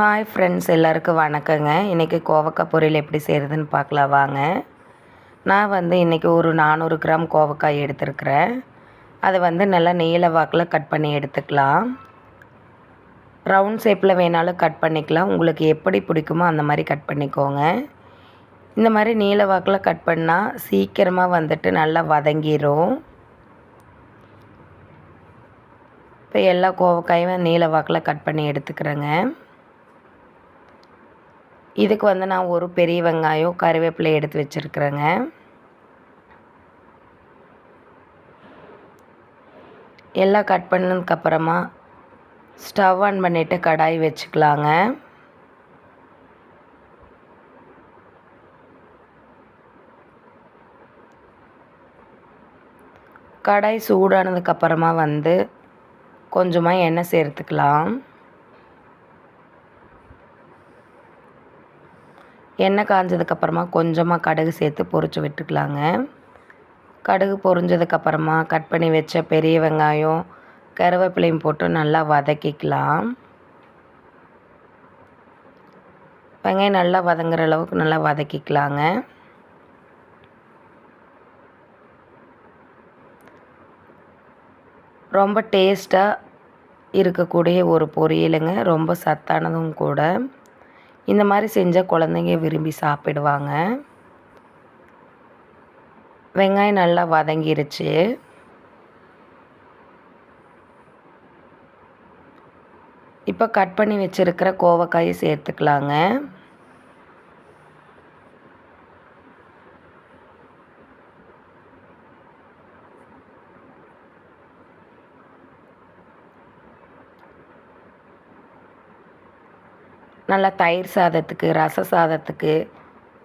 Hi friends எல்லாருக்கும் வணக்கங்க. இன்றைக்கி கோவக்காய் பொரியல் எப்படி செய்கிறதுன்னு பார்க்கலாம். வாங்க. நான் வந்து இன்றைக்கி ஒரு நானூறு கிராம் கோவக்காய் எடுத்துருக்குறேன். அதை வந்து நல்லா நீல வாக்கில் கட் பண்ணி எடுத்துக்கலாம். ரவுண்ட் ஷேப்பில் வேணாலும் கட் பண்ணிக்கலாம். உங்களுக்கு எப்படி பிடிக்குமோ அந்த மாதிரி கட் பண்ணிக்கோங்க. இந்த மாதிரி நீல வாக்கில் கட் பண்ணால் சீக்கிரமாக வந்துட்டு நல்லா வதங்கிடும் இப்போ எல்லா கோவக்காயும் நீல வாக்கில் கட் பண்ணி எடுத்துக்கிறேங்க. இதுக்கு வந்து நான் ஒரு பெரிய வெங்காயம் கருவேப்பிலை எடுத்து வச்சுருக்குறேங்க. எல்லாம் கட் பண்ணதுக்கப்புறமா ஸ்டவ் ஆன் பண்ணிவிட்டு கடாய் வச்சுக்கலாங்க. கடாய் சூடானதுக்கப்புறமா வந்து கொஞ்சமாக எண்ணெய் சேர்த்துக்கலாம். எண்ணெய் காஞ்சதுக்கப்புறமா கொஞ்சமாக கடுகு சேர்த்து பொரிச்சு விட்டுக்கலாங்க. கடுகு பொரிஞ்சதுக்கப்புறமா கட் பண்ணி வச்ச பெரிய வெங்காயம் கருவேப்பிலையும் போட்டு நல்லா வதக்கிக்கலாம். வெங்காயம் நல்லா வதங்குற அளவுக்கு நல்லா வதக்கிக்கலாங்க. ரொம்ப டேஸ்ட்டாக இருக்கக்கூடிய ஒரு பொரியலுங்க. ரொம்ப சத்தானதும் கூட. இந்த மாதிரி செஞ்சால் குழந்தைங்க விரும்பி சாப்பிடுவாங்க. வெங்காயம் நல்லா வதங்கிருச்சு. இப்போ கட் பண்ணி வச்சுருக்கிற கோவக்காயை சேர்த்துக்கலாங்க. நல்லா தயிர் சாதத்துக்கு ரச சாதத்துக்கு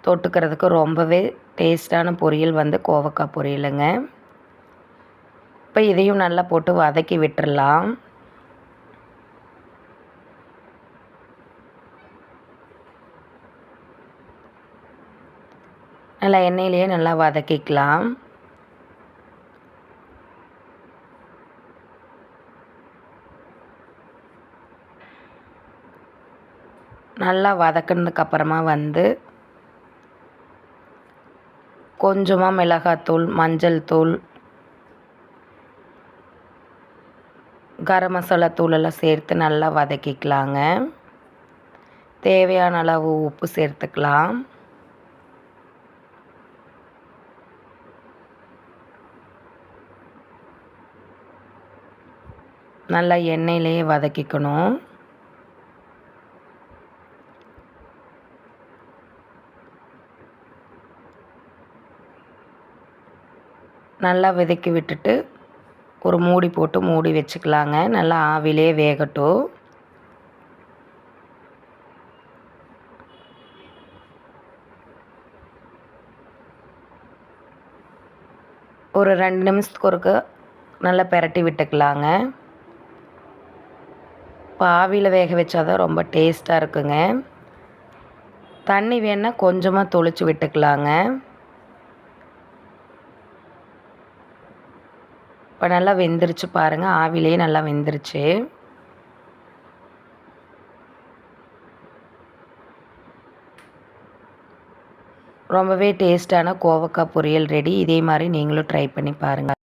தொட்டுக்கிறதுக்கு ரொம்பவே டேஸ்ட்டான பொரியல் வந்து கோவக்காய் பொரியலுங்க. இப்போ இதையும் நல்லா போட்டு வதக்கி விட்டுடலாம் நல்லா எண்ணெயிலேயே நல்லா வதக்கிக்கலாம். நல்லா வதக்கினதுக்கப்புறமா வந்து கொஞ்சமாக மிளகாத்தூள் மஞ்சள் தூள் கரம் மசாலா தூளெல்லாம் சேர்த்து நல்லா வதக்கிக்கலாங்க. தேவையான அளவு உப்பு சேர்த்துக்கலாம். நல்லா எண்ணெயிலேயே வதக்கிக்கணும். நல்லா விதக்கி விட்டுட்டு ஒரு மூடி போட்டு மூடி வச்சுக்கலாங்க. நல்லா ஆவிலே வேகட்டும். ஒரு ரெண்டு நிமிஷத்துக்கு ஒருக்க நல்லா பெரட்டி விட்டுக்கலாங்க. இப்போ ஆவியில் வேக வச்சாதான் ரொம்ப டேஸ்ட்டாக இருக்குங்க. தண்ணி வேணால் கொஞ்சமாக தொளிச்சு விட்டுக்கலாங்க. இப்போ நல்லா வெந்துருச்சு பாருங்கள் ஆவிலே நல்லா வெந்துருச்சு. ரொம்பவே டேஸ்ட்டான கோவக்காய் பொரியல் ரெடி. இதே மாதிரி நீங்களும் ட்ரை பண்ணி பாருங்கள்